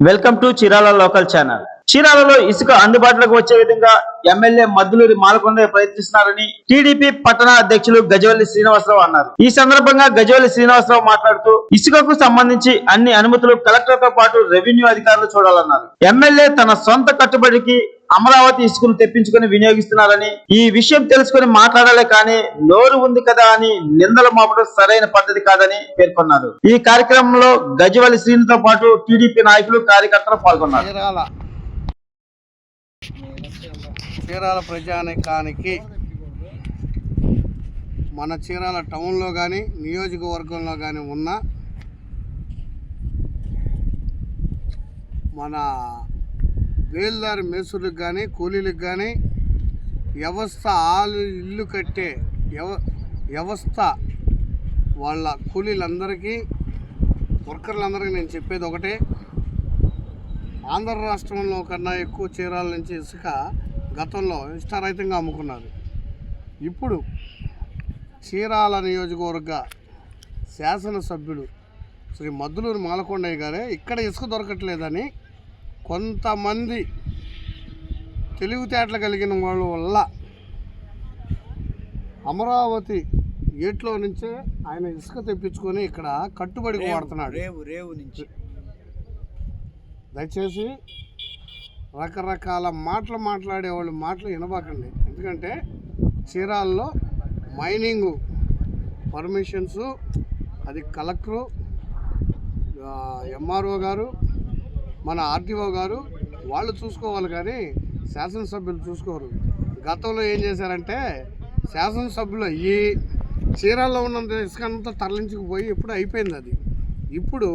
Welcome to Chirala local channel. చీరాలలో ఇసుక అందుబాటులోకి వచ్చే విధంగా ఎమ్మెల్యే మద్దులూరి మాలకొండ ప్రయత్నిస్తున్నారని టీడీపీ పట్టణ అధ్యక్షులు గజవల్లి శ్రీనివాసరావు అన్నారు. ఈ సందర్భంగా గజవల్లి శ్రీనివాసరావు మాట్లాడుతూ ఇసుకకు సంబంధించి అన్ని అనుమతులు కలెక్టర్తో పాటు రెవెన్యూ అధికారులు చూడాలన్నారు. ఎమ్మెల్యే తన సొంత కట్టుబడికి అమరావతి ఇసుకను తెప్పించుకొని వినియోగిస్తున్నారని ఈ విషయం తెలుసుకొని మాట్లాడాలి కానీ నోరు ఉంది కదా అని నిందలు మోపడం సరైన పద్ధతి కాదని పేర్కొన్నారు. ఈ కార్యక్రమంలో గజవల్లి శ్రీనితో పాటు టీడీపీ నాయకులు కార్యకర్తలు పాల్గొన్నారు. చీరాల చీరాల ప్రజానికానికి మన చీరాల టౌన్లో కానీ నియోజకవర్గంలో కానీ ఉన్న మన వేల్దారి మేసులకు కానీ కూలీలకు కానీ వ్యవస్థ ఆలు ఇల్లు కట్టే వ్యవ వ్యవస్థ వాళ్ళ కూలీలందరికీ వర్కర్లందరికీ నేను చెప్పేది ఒకటే. ఆంధ్ర రాష్ట్రంలో కన్నా ఎక్కువ చీరాల నుంచి ఇసుక గతంలో ఇష్టారహితంగా అమ్ముకున్నారు ఇప్పుడు చీరాల నియోజకవర్గ శాసనసభ్యుడు శ్రీ మద్దులూరు మాలకొండయ్య గారే ఇక్కడ ఇసుక దొరకట్లేదని కొంతమంది తెలివితేటలు కలిగిన వాళ్ళ వల్ల అమరావతి గేట్లో నుంచే ఆయన ఇసుక తెప్పించుకొని ఇక్కడ కట్టుబడికి వాడుతున్నాడు. రేవు రేవు నుంచి. దయచేసి రకరకాల మాటలు మాట్లాడే వాళ్ళు మాటలు వినబాకండి. ఎందుకంటే చీరాల్లో మైనింగ్ పర్మిషన్స్ అది కలెక్టరు ఎంఆర్ఓ గారు మన ఆర్టీఓ గారు వాళ్ళు చూసుకోవాలి కానీ శాసనసభ్యులు చూసుకోరు. గతంలో ఏం చేశారంటే శాసనసభ్యులు అయ్యి చీరాల్లో ఉన్నంత ఇసుక అంతా తరలించుకుపోయి ఇప్పుడు అయిపోయింది అది. ఇప్పుడు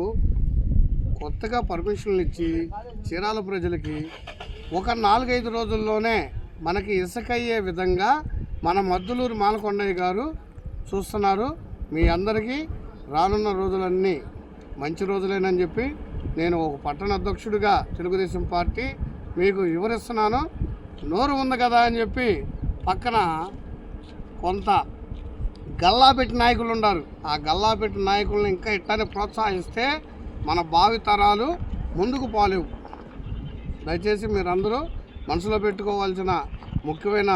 కొత్తగా పర్మిషన్లు ఇచ్చి చీరాల ప్రజలకి ఒక నాలుగైదు రోజుల్లోనే మనకి ఇసుక అయ్యే విధంగా మన మద్దులూరు మాలకొండయ్య గారు చూస్తున్నారు. మీ అందరికీ రానున్న రోజులన్నీ మంచి రోజులేనని చెప్పి నేను ఒక పట్టణ అధ్యక్షుడిగా తెలుగుదేశం పార్టీ మీకు వివరిస్తున్నాను. నోరు ఉంది కదా అని చెప్పి పక్కన కొంత గల్లాపెట్టి నాయకులు ఉన్నారు. ఆ గల్లాపెట్టి నాయకులను ఇంకా ఇట్లానే ప్రోత్సహిస్తే మన భావితరాలు ముందుకు పోలేవు. దయచేసి మీరందరూ మనసులో పెట్టుకోవాల్సిన ముఖ్యమైన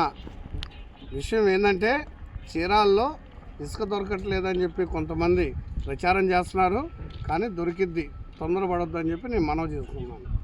విషయం ఏంటంటే చీరాల్లో ఇసుక దొరకట్లేదని చెప్పి కొంతమంది ప్రచారం చేస్తున్నారు. కానీ దొరికిద్ది. తొందరపడొద్దు అని చెప్పి నేను మనవి చేసుకున్నాను.